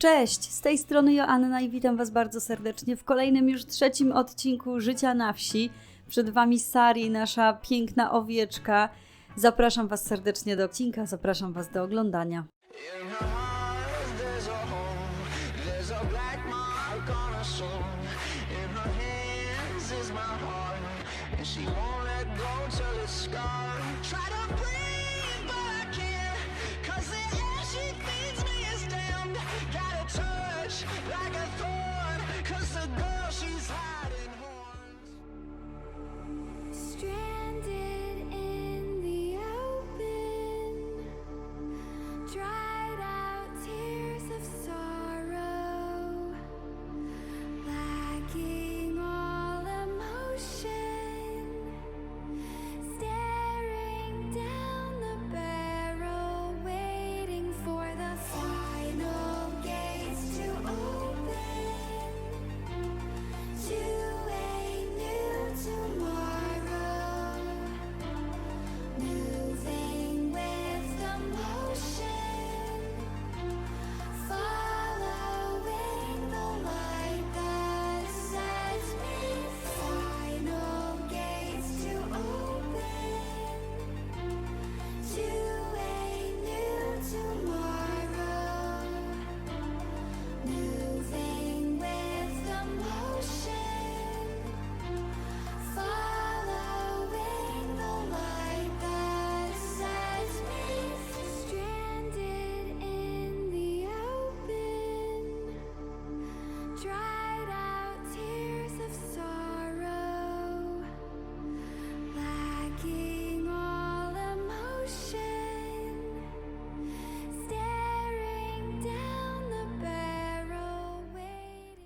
Cześć, z tej strony Joanna i witam Was bardzo serdecznie w kolejnym już trzecim odcinku Życia na Wsi. Przed Wami Sari, nasza piękna owieczka. Zapraszam Was serdecznie do odcinka, zapraszam Was do oglądania. And she won't let go till it's scarred.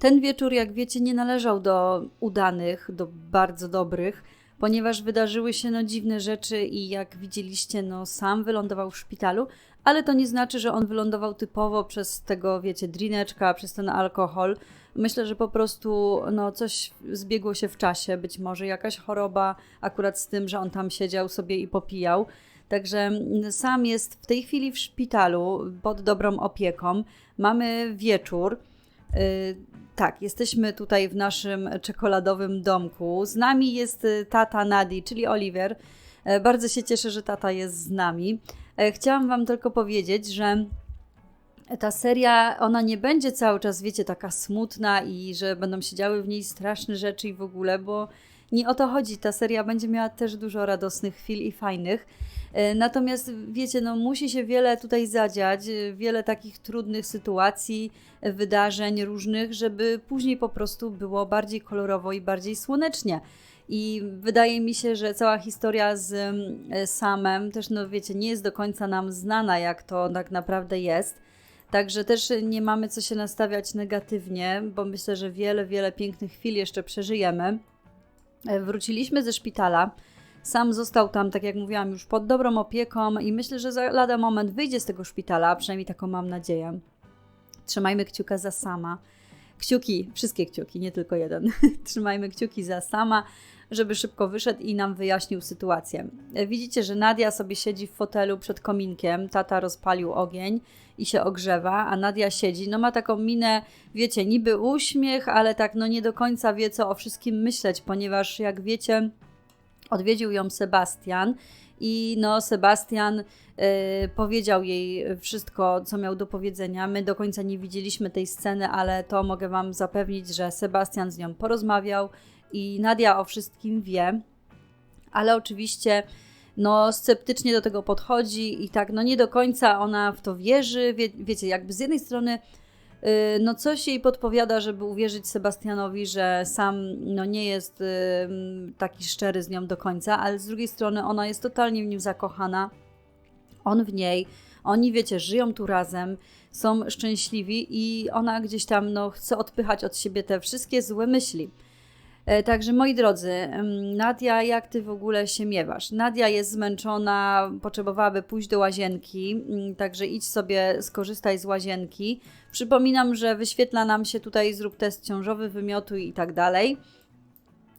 Ten wieczór, jak wiecie, nie należał do udanych, do bardzo dobrych, ponieważ wydarzyły się no, dziwne rzeczy i jak widzieliście, no, sam wylądował w szpitalu, ale to nie znaczy, że on wylądował typowo przez tego, wiecie, drineczka, przez ten alkohol. Myślę, że po prostu no, coś zbiegło się w czasie, być może jakaś choroba, akurat z tym, że on tam siedział sobie i popijał. Także mm, sam jest w tej chwili w szpitalu pod dobrą opieką. Mamy wieczór. Y, Tak, jesteśmy tutaj w naszym czekoladowym domku. Z nami jest y, tata Nadi, czyli Oliver. E, Bardzo się cieszę, że tata jest z nami. E, Chciałam Wam tylko powiedzieć, że ta seria, ona nie będzie cały czas, wiecie, taka smutna i że będą się działy w niej straszne rzeczy i w ogóle, bo nie o to chodzi. Ta seria będzie miała też dużo radosnych chwil i fajnych. E, Natomiast wiecie, no musi się wiele tutaj zadziać, e, wiele takich trudnych sytuacji, e, wydarzeń różnych, żeby później po prostu było bardziej kolorowo i bardziej słonecznie. I wydaje mi się, że cała historia z Samem też, no wiecie, nie jest do końca nam znana, jak to tak naprawdę jest. Także też nie mamy co się nastawiać negatywnie, bo myślę, że wiele, wiele pięknych chwil jeszcze przeżyjemy. Wróciliśmy ze szpitala. Sam został tam, tak jak mówiłam, już pod dobrą opieką i myślę, że za lada moment wyjdzie z tego szpitala, przynajmniej taką mam nadzieję. Trzymajmy kciuka za sama. Kciuki, wszystkie kciuki, nie tylko jeden. Trzymajmy kciuki za sama, żeby szybko wyszedł i nam wyjaśnił sytuację. Widzicie, że Nadia sobie siedzi w fotelu przed kominkiem, tata rozpalił ogień i się ogrzewa, a Nadia siedzi, no ma taką minę, wiecie, niby uśmiech, ale tak no nie do końca wie, co o wszystkim myśleć, ponieważ jak wiecie, odwiedził ją Sebastian i no Sebastian y, powiedział jej wszystko, co miał do powiedzenia. My do końca nie widzieliśmy tej sceny, ale to mogę Wam zapewnić, że Sebastian z nią porozmawiał i Nadia o wszystkim wie, ale oczywiście no sceptycznie do tego podchodzi i tak no nie do końca ona w to wierzy. Wie, wiecie, jakby z jednej strony no coś jej podpowiada, żeby uwierzyć Sebastianowi, że sam no nie jest y, taki szczery z nią do końca, ale z drugiej strony ona jest totalnie w nim zakochana, on w niej, oni wiecie, żyją tu razem, są szczęśliwi i ona gdzieś tam no, chce odpychać od siebie te wszystkie złe myśli. E, Także moi drodzy, Nadia, jak ty w ogóle się miewasz? Nadia jest zmęczona, potrzebowałaby pójść do łazienki, mm, także idź sobie, skorzystaj z łazienki. Przypominam, że wyświetla nam się tutaj zrób test ciążowy, wymiotuj i tak dalej.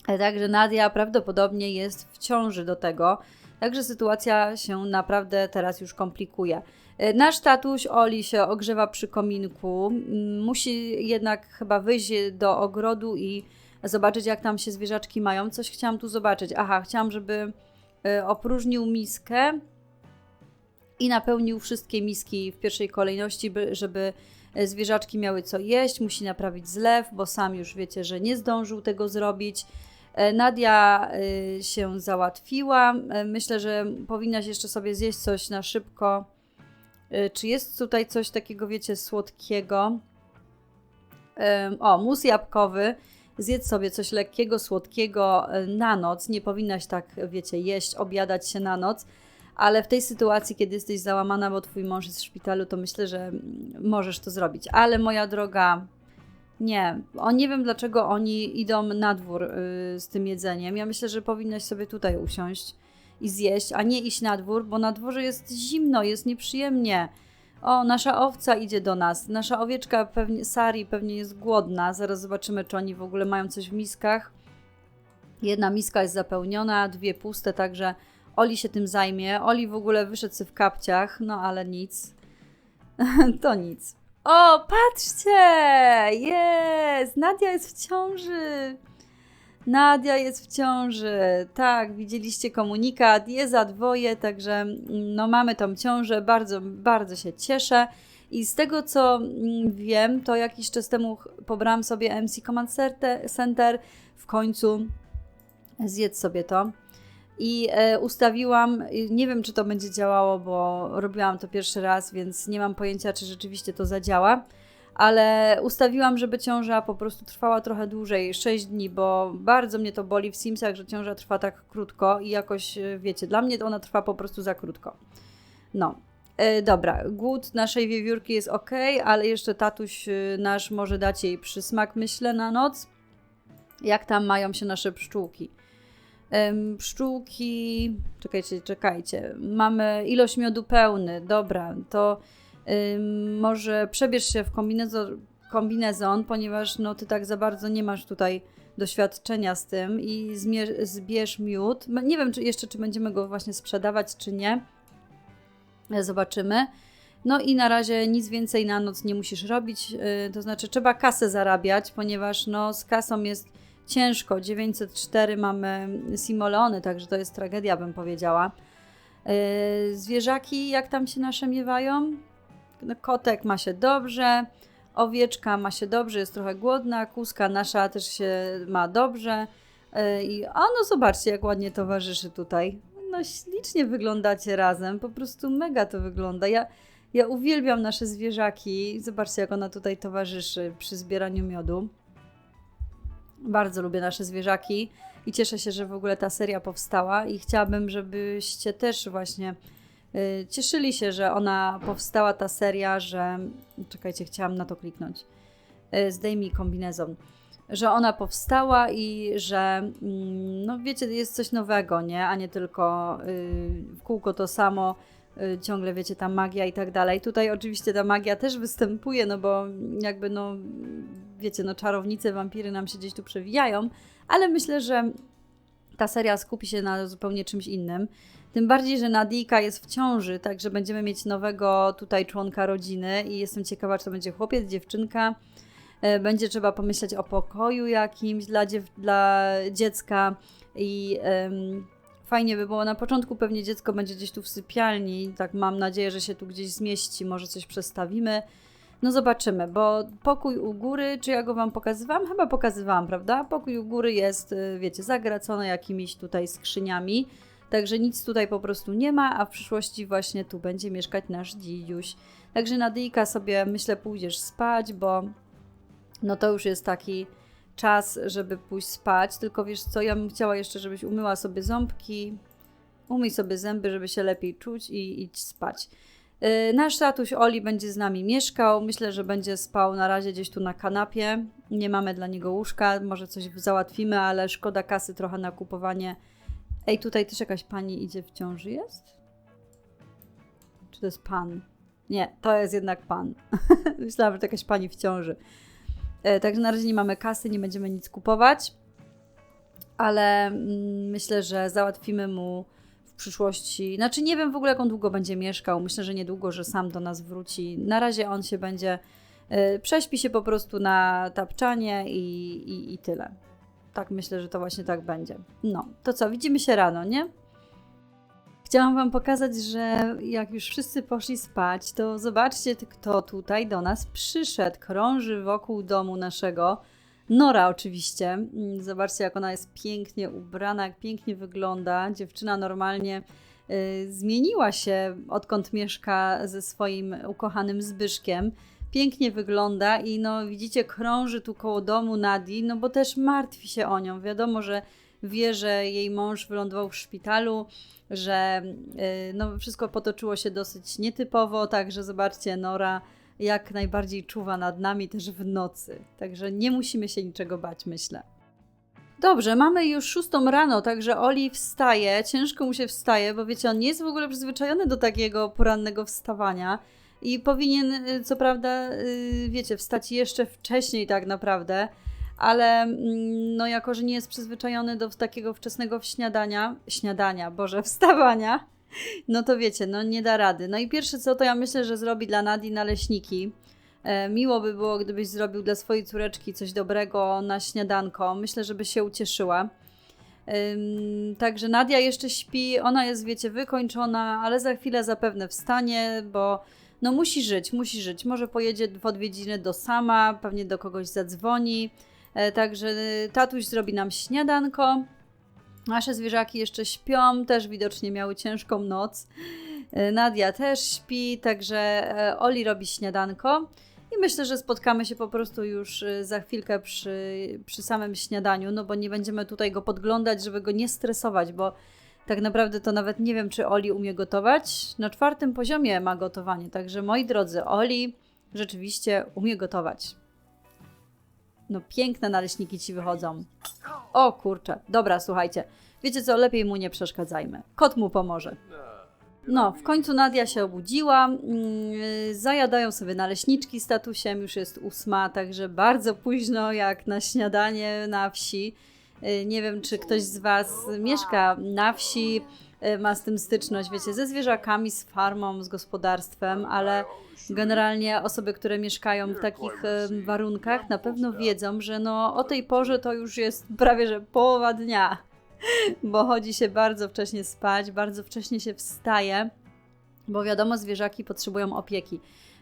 E, Także Nadia prawdopodobnie jest w ciąży do tego. Także sytuacja się naprawdę teraz już komplikuje. E, Nasz tatuś Oli się ogrzewa przy kominku. Musi jednak chyba wyjść do ogrodu i zobaczyć, jak tam się zwierzaczki mają. Coś chciałam tu zobaczyć. Aha, chciałam, żeby e, opróżnił miskę i napełnił wszystkie miski w pierwszej kolejności, by, żeby e, zwierzaczki miały co jeść. Musi naprawić zlew, bo sam już wiecie, że nie zdążył tego zrobić. E, Nadia się załatwiła. Myślę, że powinnaś jeszcze sobie zjeść coś na szybko. Czy jest tutaj coś takiego, wiecie, słodkiego? O, mus jabłkowy. Zjedz sobie coś lekkiego, słodkiego e, na noc. Nie powinnaś tak, wiecie, jeść, obiadać się na noc. Ale w tej sytuacji, kiedy jesteś załamana, bo twój mąż jest w szpitalu, to myślę, że mm, możesz to zrobić. Ale moja droga, nie. O, nie wiem, dlaczego oni idą na dwór y, z tym jedzeniem. Ja myślę, że powinnaś sobie tutaj usiąść i zjeść, a nie iść na dwór, bo na dworze jest zimno, jest nieprzyjemnie. O, nasza owca idzie do nas. Nasza owieczka pewnie, Sari pewnie jest głodna. Zaraz zobaczymy, czy oni w ogóle mają coś w miskach. Jedna miska jest zapełniona, dwie puste, także Oli się tym zajmie. Oli w ogóle wyszedł w kapciach, no ale nic. to nic. O, patrzcie! Jest! Nadia jest w ciąży! Nadia jest w ciąży. Tak, widzieliście komunikat, jest za dwoje, także mm, no mamy tą ciążę, bardzo, bardzo się cieszę. I z tego co mm, wiem, to jakiś czas temu pobrałam sobie MC Command Center, w końcu zjedz sobie to. I e, ustawiłam, nie wiem czy to będzie działało, bo robiłam to pierwszy raz, więc nie mam pojęcia, czy rzeczywiście to zadziała. Ale ustawiłam, żeby ciąża po prostu trwała trochę dłużej, 6 dni, bo bardzo mnie to boli w Simsach, że ciąża trwa tak krótko i jakoś, y, wiecie, dla mnie ona trwa po prostu za krótko. No, e, dobra, głód naszej wiewiórki jest ok, ale jeszcze tatuś y, nasz może dać jej przysmak, myślę, na noc. Jak tam mają się nasze pszczółki? Pszczółki. Czekajcie, czekajcie. Mamy ilość miodu pełny. Dobra, to może przebierz się w kombinezon, kombinezon, ponieważ no, ty tak za bardzo nie masz tutaj doświadczenia z tym i zbierz miód. Nie wiem czy jeszcze, czy będziemy go właśnie sprzedawać, czy nie. Zobaczymy. No i na razie nic więcej na noc nie musisz robić, yy, to znaczy trzeba kasę zarabiać, ponieważ no, z kasą jest ciężko. 904 mamy simoleony, także to jest tragedia, bym powiedziała. Yy, zwierzaki, jak tam się nasze miewają? No, kotek ma się dobrze, owieczka ma się dobrze, jest trochę głodna, kuska nasza też się ma dobrze. Yy, I a no zobaczcie, jak ładnie towarzyszy tutaj. No ślicznie wyglądacie razem, po prostu mega to wygląda. Ja, ja uwielbiam nasze zwierzaki. Zobaczcie, jak ona tutaj towarzyszy przy zbieraniu miodu. Bardzo lubię nasze zwierzaki i cieszę się, że w ogóle ta seria powstała i chciałabym, żebyście też właśnie cieszyli się, że ona powstała, ta seria, że... Czekajcie, chciałam na to kliknąć. Y, zdejmij kombinezon. Że ona powstała i że, mm, no wiecie, jest coś nowego, nie? A nie tylko y, w kółko to samo, y, ciągle wiecie, ta magia i tak dalej. Tutaj oczywiście ta magia też występuje, no bo jakby no, wiecie, no czarownice, wampiry nam się gdzieś tu przewijają, ale myślę, że ta seria skupi się na zupełnie czymś innym. Tym bardziej, że Nadika jest w ciąży, także będziemy mieć nowego tutaj członka rodziny i jestem ciekawa, czy to będzie chłopiec, dziewczynka. E, Będzie trzeba pomyśleć o pokoju jakimś dla, dziew- dla dziecka i em, fajnie by było. Na początku pewnie dziecko będzie gdzieś tu w sypialni, tak mam nadzieję, że się tu gdzieś zmieści, może coś przestawimy. No zobaczymy, bo pokój u góry, czy ja go wam pokazywałam? Chyba pokazywałam, prawda? Pokój u góry jest, y, wiecie, zagracony jakimiś tutaj skrzyniami, także nic tutaj po prostu nie ma, a w przyszłości właśnie tu będzie mieszkać nasz dzidziuś. Także Nadyjka sobie, myślę, pójdziesz spać, bo no to już jest taki czas, żeby pójść spać, tylko wiesz co, ja bym chciała jeszcze, żebyś umyła sobie ząbki, umyj sobie zęby, żeby się lepiej czuć i idź spać. Yy, Nasz tatuś Oli będzie z nami mieszkał. Myślę, że będzie spał na razie gdzieś tu na kanapie. Nie mamy dla niego łóżka, może coś załatwimy, ale szkoda kasy trochę na kupowanie. Ej, tutaj też jakaś pani idzie w ciąży jest? Czy to jest pan? Nie, to jest jednak pan. Myślałam, że to jakaś pani w ciąży. E, Także na razie nie mamy kasy, nie będziemy nic kupować, ale mm, myślę, że załatwimy mu w przyszłości. Znaczy, nie wiem w ogóle, jak on długo będzie mieszkał. Myślę, że niedługo, że sam do nas wróci. Na razie on się będzie. y, Prześpi się po prostu na tapczanie i, i, i tyle. Tak myślę, że to właśnie tak będzie. No, to co, widzimy się rano, nie? Chciałam Wam pokazać, że jak już wszyscy poszli spać, to zobaczcie, kto tutaj do nas przyszedł. Krąży wokół domu naszego. Nora, oczywiście. Mm, Zobaczcie, jak ona jest pięknie ubrana, jak pięknie wygląda. Dziewczyna normalnie y, zmieniła się, odkąd mieszka ze swoim ukochanym Zbyszkiem. Pięknie wygląda i no widzicie, krąży tu koło domu Nadi, no bo też martwi się o nią. Wiadomo, że wie, że jej mąż wylądował w szpitalu, że y, no, wszystko potoczyło się dosyć nietypowo, także zobaczcie, Nora jak najbardziej czuwa nad nami też w nocy. Także nie musimy się niczego bać, myślę. Dobrze, mamy już szóstą rano, także Oli wstaje, ciężko mu się wstaje, bo wiecie, on nie jest w ogóle przyzwyczajony do takiego porannego wstawania i powinien, y, co prawda, y, wiecie, wstać jeszcze wcześniej tak naprawdę, ale mm, no jako, że nie jest przyzwyczajony do takiego wczesnego śniadania, śniadania, Boże, wstawania, no to wiecie, no nie da rady. No i pierwsze co, to ja myślę, że zrobi dla Nadi naleśniki. E, miło by było, gdybyś zrobił dla swojej córeczki coś dobrego na śniadanko. Myślę, żeby się ucieszyła. Ym, Także Nadia jeszcze śpi, ona jest, wiecie, wykończona, ale za chwilę zapewne wstanie, bo no musi żyć, musi żyć. Może pojedzie w odwiedziny do sama, pewnie do kogoś zadzwoni. E, Także y, tatuś zrobi nam śniadanko. Nasze zwierzaki jeszcze śpią, też widocznie miały ciężką noc. E, Nadia też śpi, także e, Oli robi śniadanko. I myślę, że spotkamy się po prostu już za chwilkę przy, przy samym śniadaniu, no bo nie będziemy tutaj go podglądać, żeby go nie stresować, bo tak naprawdę to nawet nie wiem, czy Oli umie gotować. Na czwartym poziomie ma gotowanie, także moi drodzy, Oli rzeczywiście umie gotować. No piękne naleśniki ci wychodzą. O kurczę, dobra, słuchajcie. Wiecie co, lepiej mu nie przeszkadzajmy. Kot mu pomoże. No, w końcu Nadia się obudziła. mm, Zajadają sobie naleśniczki z tatusiem, już jest ósma, także bardzo późno jak na śniadanie na wsi. Y, Nie wiem, czy ktoś z Was mieszka na wsi, y, ma z tym styczność, wiecie, ze zwierzakami, z farmą, z gospodarstwem, ale generalnie osoby, które mieszkają w takich y, warunkach, na pewno wiedzą, że no o tej porze to już jest prawie że połowa dnia bo chodzi się bardzo wcześnie spać, bardzo wcześnie się wstaje, bo wiadomo, zwierzaki potrzebują opieki.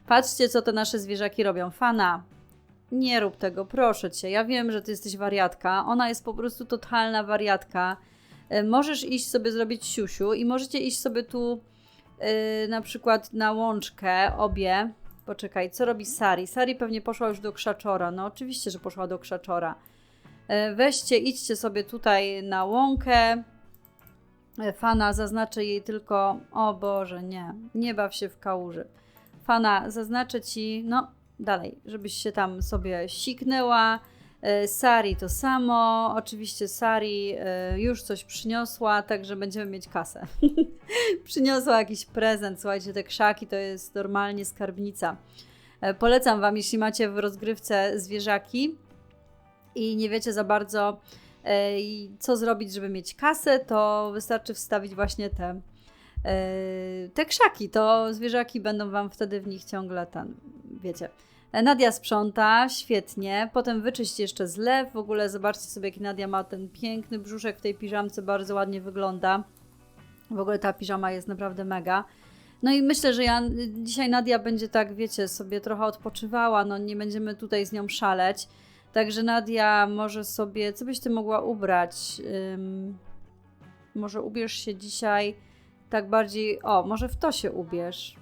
Patrzcie, co te nasze zwierzaki robią. Fana, nie rób tego, proszę cię. Ja wiem, że ty jesteś wariatka. Ona jest po prostu totalna wariatka. E, Możesz iść sobie zrobić siusiu i możecie iść sobie tu e, na przykład na łączkę obie. Poczekaj, co robi Sari? Sari pewnie poszła już do krzaczora. No oczywiście, że poszła do krzaczora. E, Weźcie, idźcie sobie tutaj na łąkę. Fana, zaznaczę jej tylko. O Boże, nie, nie baw się w kałuży. Fana, zaznaczę ci, no dalej, żebyś się tam sobie siknęła. E, Sari to samo. Oczywiście Sari e, już coś przyniosła, także będziemy mieć kasę. przyniosła jakiś prezent. Słuchajcie, te krzaki to jest normalnie skarbnica. E, Polecam Wam, jeśli macie w rozgrywce zwierzaki, i nie wiecie za bardzo, co zrobić, żeby mieć kasę, to wystarczy wstawić właśnie te, te krzaki. To zwierzaki będą Wam wtedy w nich ciągle ten, wiecie. Nadia sprząta, świetnie. Potem wyczyść jeszcze zlew. W ogóle zobaczcie sobie, jaki Nadia ma ten piękny brzuszek w tej piżamce, bardzo ładnie wygląda. W ogóle ta piżama jest naprawdę mega. No i myślę, że ja dzisiaj Nadia będzie tak, wiecie, sobie trochę odpoczywała. No nie będziemy tutaj z nią szaleć. Także Nadia może sobie, co byś ty mogła ubrać? Może ubierz się dzisiaj tak bardziej, o, może w to się ubierz.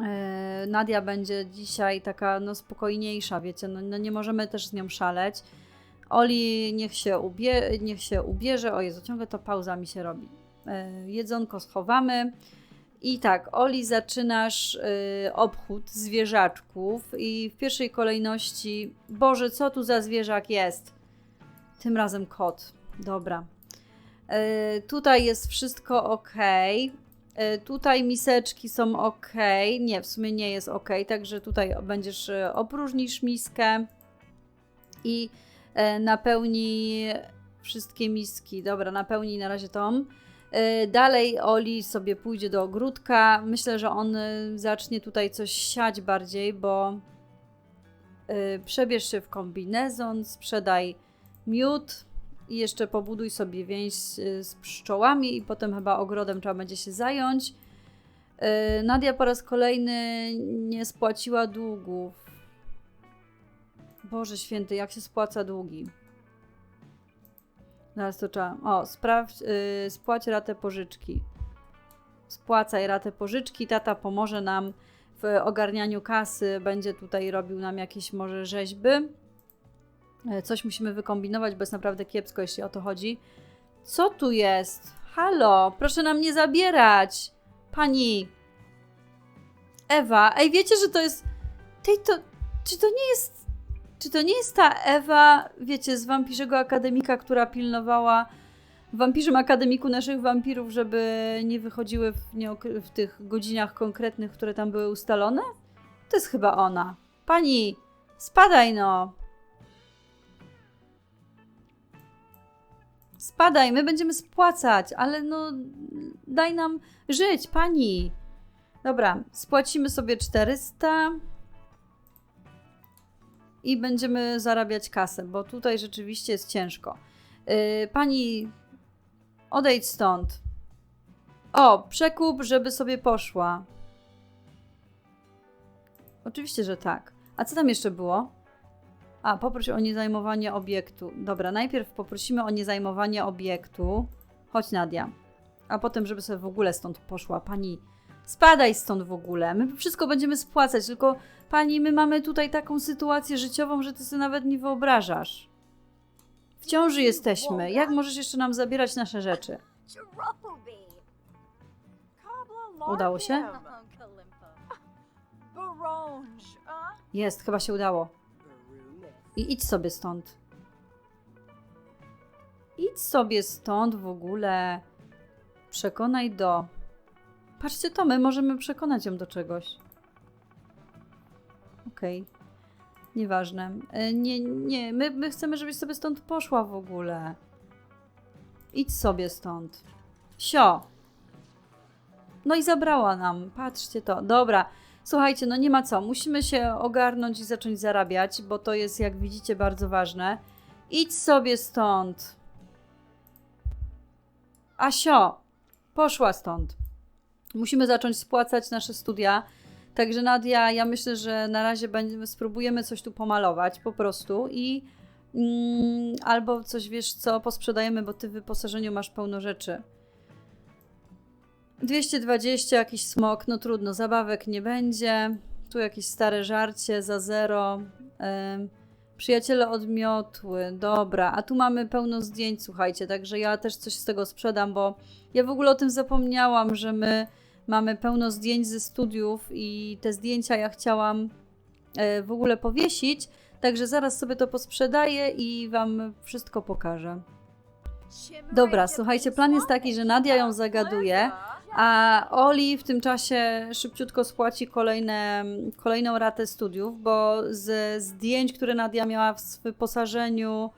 Yy, Nadia będzie dzisiaj taka no spokojniejsza, wiecie, no, no nie możemy też z nią szaleć. Oli niech się, ubie, niech się ubierze, o Jezu, ciągle to pauza mi się robi. Yy, jedzonko schowamy. I tak, Oli, zaczynasz y, obchód zwierzaczków i w pierwszej kolejności, Boże, co tu za zwierzak jest? Tym razem kot. Dobra. Y, tutaj jest wszystko ok. Y, tutaj miseczki są ok. Nie, w sumie nie jest ok, także tutaj będziesz y, opróżnisz miskę i y, napełnij wszystkie miski. Dobra, napełnij na razie tą. E, Dalej Oli sobie pójdzie do ogródka. Myślę, że on e, zacznie tutaj coś siać bardziej, bo e, przebierz się w kombinezon, sprzedaj miód i jeszcze pobuduj sobie więź z, pszczołami i potem chyba ogrodem trzeba będzie się zająć. E, Nadia po raz kolejny nie spłaciła długów. Boże święty, jak się spłaca długi? Zaraz to trzeba. O, sprawdź, yy, spłać ratę pożyczki. Spłacaj ratę pożyczki. Tata pomoże nam w ogarnianiu kasy. Będzie tutaj robił nam jakieś może rzeźby. E, Coś musimy wykombinować, bo jest naprawdę kiepsko, jeśli o to chodzi. Co tu jest? Halo, proszę nam nie zabierać. Pani. Ewa, ej, wiecie, że to jest. Tej to. Czy to nie jest. Czy to nie jest ta Ewa, wiecie, z Wampirzego Akademika, która pilnowała w Wampirzym Akademiku naszych wampirów, żeby nie wychodziły w, nieok- w tych godzinach konkretnych, które tam były ustalone? To jest chyba ona. Pani, spadaj no. Spadaj, my będziemy spłacać, ale no daj nam żyć, pani. Dobra, spłacimy sobie 400 i będziemy zarabiać kasę, bo tutaj rzeczywiście jest ciężko. Yy, pani, odejdź stąd. O, przekup, żeby sobie poszła. Oczywiście, że tak. A co tam jeszcze było? A, poproś o niezajmowanie obiektu. Dobra, najpierw poprosimy o niezajmowanie obiektu. Chodź, Nadia. A potem, żeby sobie w ogóle stąd poszła. Pani, spadaj stąd w ogóle. My wszystko będziemy spłacać, tylko pani, my mamy tutaj taką sytuację życiową, że ty sobie nawet nie wyobrażasz. W ciąży jesteśmy. Jak możesz jeszcze nam zabierać nasze rzeczy? Udało się? Jest, chyba się udało. I idź sobie stąd. Idź sobie stąd w ogóle. Przekonaj do. Patrzcie to, my możemy przekonać ją do czegoś. Okej. Nieważne. E, Nie, nie, my, my chcemy, żebyś sobie stąd poszła w ogóle. Idź sobie stąd. Sio. No i zabrała nam. Patrzcie to. Dobra. Słuchajcie, no nie ma co. Musimy się ogarnąć i zacząć zarabiać, bo to jest, jak widzicie, bardzo ważne. Idź sobie stąd. Asio, poszła stąd. Musimy zacząć spłacać nasze studia. Także Nadia, ja myślę, że na razie będziemy, spróbujemy coś tu pomalować po prostu i mm, albo coś, wiesz co, posprzedajemy, bo ty w wyposażeniu masz pełno rzeczy. 220, jakiś smok, no trudno, zabawek nie będzie. Tu jakieś stare żarcie za zero. Ym, przyjaciele odmiotły, dobra. A tu mamy pełno zdjęć, słuchajcie, także ja też coś z tego sprzedam, bo ja w ogóle o tym zapomniałam, że my mamy pełno zdjęć ze studiów i te zdjęcia ja chciałam e, w ogóle powiesić. Także zaraz sobie to posprzedaję i Wam wszystko pokażę. Dobra, słuchajcie, plan jest taki, że Nadia ją zagaduje, a Oli w tym czasie szybciutko spłaci kolejne, kolejną ratę studiów, bo ze zdjęć, które Nadia miała w wyposażeniu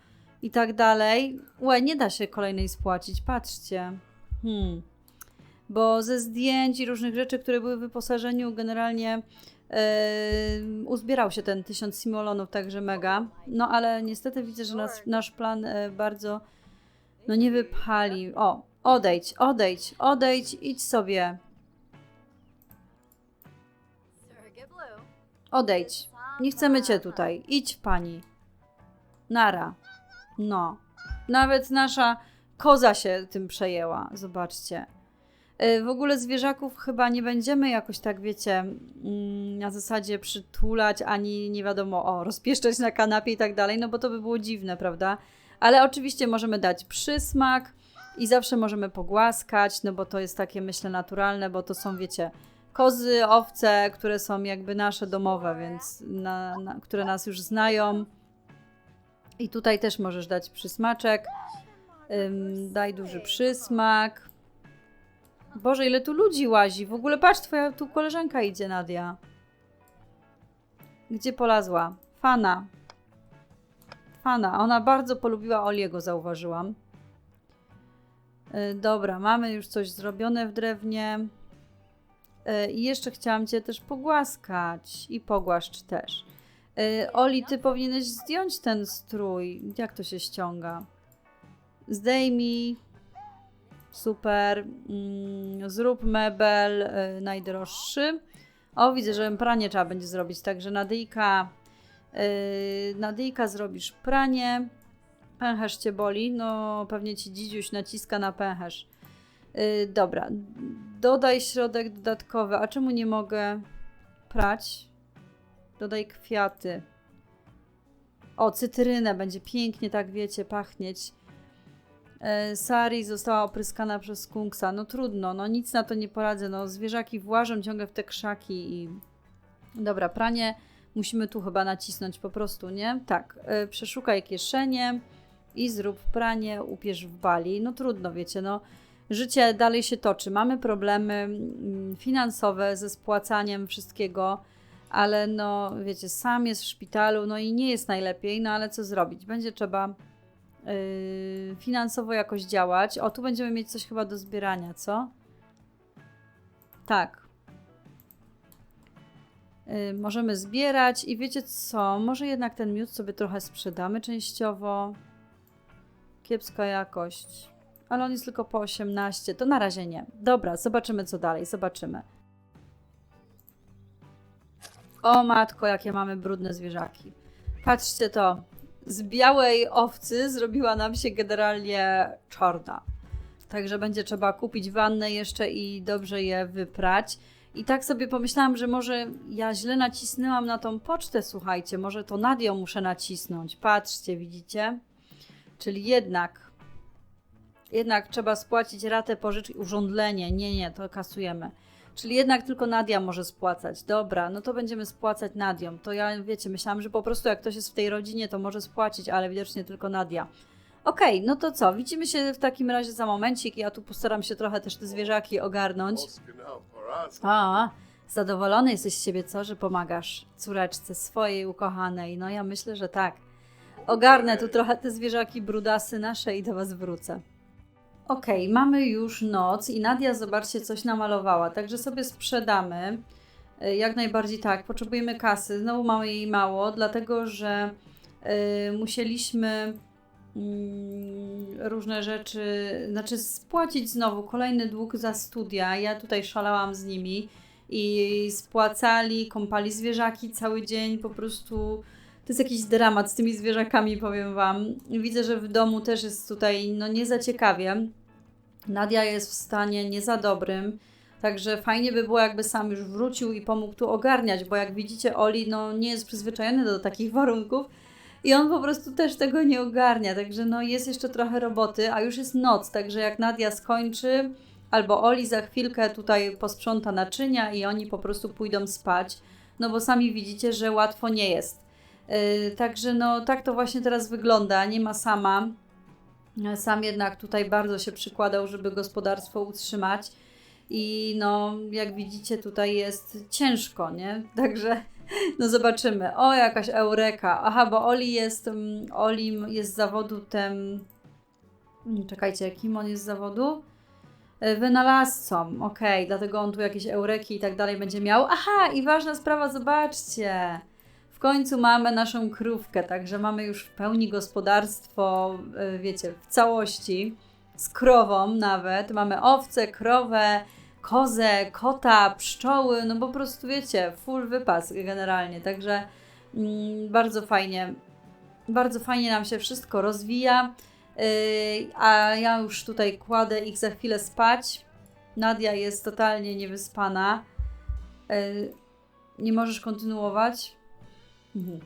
i tak dalej, łe, nie da się kolejnej spłacić, patrzcie. Hmm. Bo ze zdjęć i różnych rzeczy, które były w wyposażeniu, generalnie Yy, uzbierał się ten tysiąc simolonów, także mega. No ale niestety widzę, że nas, nasz plan e, bardzo no nie wypali. O, odejdź, odejdź, odejdź, idź sobie. Odejdź. Nie chcemy cię tutaj. Idź pani. Nara. No. Nawet nasza koza się tym przejęła. Zobaczcie. Y, W ogóle zwierzaków chyba nie będziemy jakoś tak, wiecie, mm, na zasadzie przytulać, ani nie wiadomo, o, rozpieszczać na kanapie i tak dalej, no bo to by było dziwne, prawda? Ale oczywiście możemy dać przysmak i zawsze możemy pogłaskać, no bo to jest takie, myślę, naturalne, bo to są, wiecie, kozy, owce, które są jakby nasze domowe, więc na, na, które nas już znają. I tutaj też możesz dać przysmaczek. Ym, daj duży przysmak. Boże, ile tu ludzi łazi. W ogóle patrz, twoja tu koleżanka idzie, Nadia. Gdzie polazła? Fana. Fana. Ona bardzo polubiła Oliego, zauważyłam. Y, Dobra, mamy już coś zrobione w drewnie. Y, I jeszcze chciałam Cię też pogłaskać. I pogłaszcz też. Y, Oli, Ty powinieneś zdjąć ten strój. Jak to się ściąga? Zdejmij. Super. Mm, Zrób mebel najdroższy. O, widzę, że pranie trzeba będzie zrobić. Także Nadyjka, Nadyjka zrobisz pranie. Pęcherz cię boli. No, pewnie ci dzidziuś naciska na pęcherz. Yy, dobra. Dodaj środek dodatkowy. A czemu nie mogę prać? Dodaj kwiaty. O, cytrynę. Będzie pięknie, tak wiecie, pachnieć. E, Sari została opryskana przez skunksa. No trudno, no nic na to nie poradzę. No zwierzaki włażą ciągle w te krzaki i... Dobra, pranie musimy tu chyba nacisnąć po prostu, nie? Tak, e, przeszukaj kieszenie i zrób pranie, upierz w bali. No trudno, wiecie, no życie dalej się toczy. Mamy problemy mm, finansowe ze spłacaniem wszystkiego, ale no wiecie, sam jest w szpitalu, no i nie jest najlepiej, no ale co zrobić? Będzie trzeba yy, finansowo jakoś działać. O, tu będziemy mieć coś chyba do zbierania, co? Tak. Yy, możemy zbierać i wiecie co? Może jednak ten miód sobie trochę sprzedamy częściowo. Kiepska jakość. Ale on jest tylko po 18. To na razie nie. Dobra, zobaczymy co dalej. Zobaczymy. O matko, jakie mamy brudne zwierzaki. Patrzcie to z białej owcy zrobiła nam się generalnie czarna. Także będzie trzeba kupić wannę jeszcze i dobrze je wyprać. I tak sobie pomyślałam, że może ja źle nacisnęłam na tą pocztę, słuchajcie, może to nad muszę nacisnąć. Patrzcie, widzicie? Czyli jednak, jednak trzeba spłacić ratę pożyczki, urządlenie. Nie, nie, to kasujemy. Czyli jednak tylko Nadia może spłacać. Dobra, no to będziemy spłacać Nadią. To ja, wiecie, myślałam, że po prostu jak ktoś jest w tej rodzinie, to może spłacić, ale widocznie tylko Nadia. Okej, no to co? Widzimy się w takim razie za momencik. Ja tu postaram się trochę też te zwierzaki ogarnąć. A, zadowolony jesteś z siebie, co? Że pomagasz córeczce swojej ukochanej. No ja myślę, że tak. Ogarnę tu trochę te zwierzaki brudasy nasze i do was wrócę. Okej, mamy już noc i Nadia, zobaczcie, coś namalowała, także sobie sprzedamy. Y, Jak najbardziej tak, potrzebujemy kasy. Znowu mamy jej mało, dlatego że y, musieliśmy mm, różne rzeczy, znaczy spłacić znowu kolejny dług za studia. Ja tutaj szalałam z nimi i spłacali, kąpali zwierzaki cały dzień, po prostu to jest jakiś dramat z tymi zwierzakami, powiem Wam. Widzę, że w domu też jest tutaj no nie za ciekawie. Nadia jest w stanie nie za dobrym. Także fajnie by było, jakby sam już wrócił i pomógł tu ogarniać, bo jak widzicie, Oli no, nie jest przyzwyczajony do takich warunków i on po prostu też tego nie ogarnia. Także no, jest jeszcze trochę roboty, a już jest noc, także jak Nadia skończy, albo Oli za chwilkę tutaj posprząta naczynia i oni po prostu pójdą spać, no bo sami widzicie, że łatwo nie jest. Yy, także no, tak to właśnie teraz wygląda. Nie ma sama. Sam jednak tutaj bardzo się przykładał, żeby gospodarstwo utrzymać. I no, jak widzicie, tutaj jest ciężko, nie? Także no zobaczymy. O, jakaś eureka. Aha, bo Oli jest, mm, Oli jest zawodu tem... Czekajcie, kim on jest z zawodu? E, Wynalazcą, okej, dlatego on tu jakieś eureki i tak dalej będzie miał. Aha, i ważna sprawa, zobaczcie. Końcu mamy naszą krówkę, także mamy już w pełni gospodarstwo, y, wiecie, w całości, z krową nawet. Mamy owce, krowę, kozę, kota, pszczoły, no po prostu wiecie, full wypas generalnie, także mm, bardzo fajnie, bardzo fajnie nam się wszystko rozwija, yy, a ja już tutaj kładę ich za chwilę spać. Nadia jest totalnie niewyspana. Yy, nie możesz kontynuować? Mhm.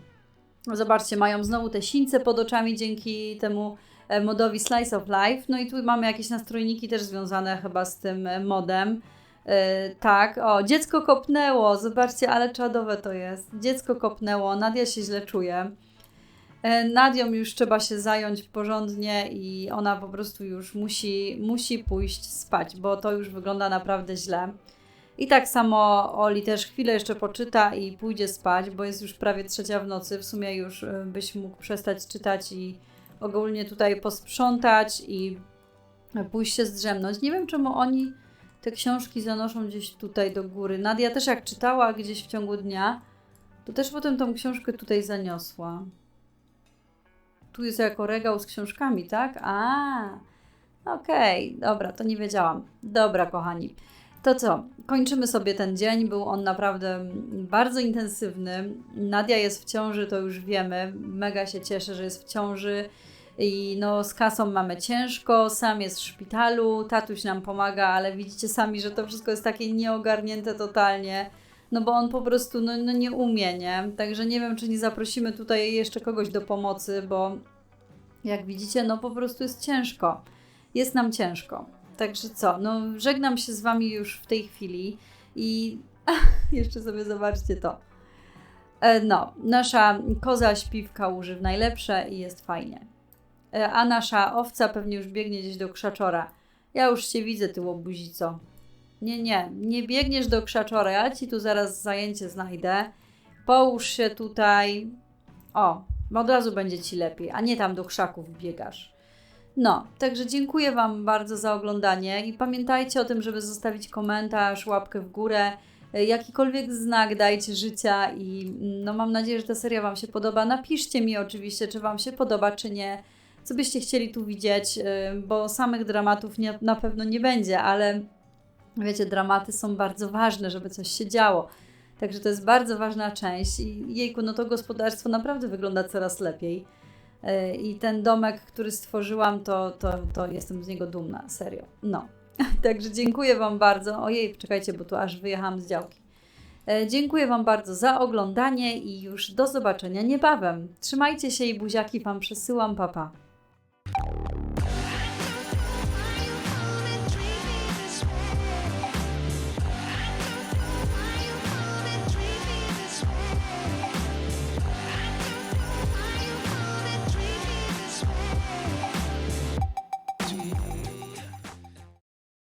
Zobaczcie, mają znowu te sińce pod oczami dzięki temu e, modowi Slice of Life. No i tu mamy jakieś nastrojniki też związane chyba z tym e, modem. E, tak, o, dziecko kopnęło. Zobaczcie, ale czadowe to jest. Dziecko kopnęło, Nadia się źle czuje. E, Nadią już trzeba się zająć porządnie i ona po prostu już musi, musi pójść spać, bo to już wygląda naprawdę źle. I tak samo Oli też chwilę jeszcze poczyta i pójdzie spać, bo jest już prawie trzecia w nocy. W sumie już y, byś mógł przestać czytać i ogólnie tutaj posprzątać i pójść się zdrzemnąć. Nie wiem, czemu oni te książki zanoszą gdzieś tutaj do góry. Nadia też jak czytała gdzieś w ciągu dnia, to też potem tą książkę tutaj zaniosła. Tu jest jako regał z książkami, tak? A, okej, dobra, to nie wiedziałam. Dobra, kochani. To co? Kończymy sobie ten dzień. Był on naprawdę bardzo intensywny. Nadia jest w ciąży, to już wiemy. Mega się cieszę, że jest w ciąży. I no, z kasą mamy ciężko, sam jest w szpitalu, tatuś nam pomaga, ale widzicie sami, że to wszystko jest takie nieogarnięte totalnie. No bo on po prostu no, no nie umie, nie? Także nie wiem, czy nie zaprosimy tutaj jeszcze kogoś do pomocy, bo jak widzicie, no po prostu jest ciężko. Jest nam ciężko. Także co, no żegnam się z Wami już w tej chwili i jeszcze sobie zobaczcie to. E, No, nasza koza śpiwka łuży w najlepsze i jest fajnie. E, A nasza owca pewnie już biegnie gdzieś do krzaczora. Ja już Cię widzę, Ty łobuzico. Nie, nie, nie biegniesz do krzaczora. Ja Ci tu zaraz zajęcie znajdę. Połóż się tutaj. O, od razu będzie Ci lepiej, a nie tam do krzaków biegasz. No, także dziękuję Wam bardzo za oglądanie i pamiętajcie o tym, żeby zostawić komentarz, łapkę w górę, e, jakikolwiek znak dajcie życia i mm, no mam nadzieję, że ta seria Wam się podoba. Napiszcie mi oczywiście, czy Wam się podoba, czy nie, co byście chcieli tu widzieć, e, bo samych dramatów nie, na pewno nie będzie, ale wiecie, dramaty są bardzo ważne, żeby coś się działo. Także to jest bardzo ważna część i jejku, no to gospodarstwo naprawdę wygląda coraz lepiej. Yy, I ten domek, który stworzyłam, to, to, to jestem z niego dumna, serio. No. Także dziękuję Wam bardzo. Ojej, czekajcie, bo tu aż wyjechałam z działki. E, Dziękuję Wam bardzo za oglądanie i już do zobaczenia niebawem. Trzymajcie się i buziaki Wam przesyłam, papa. Pa.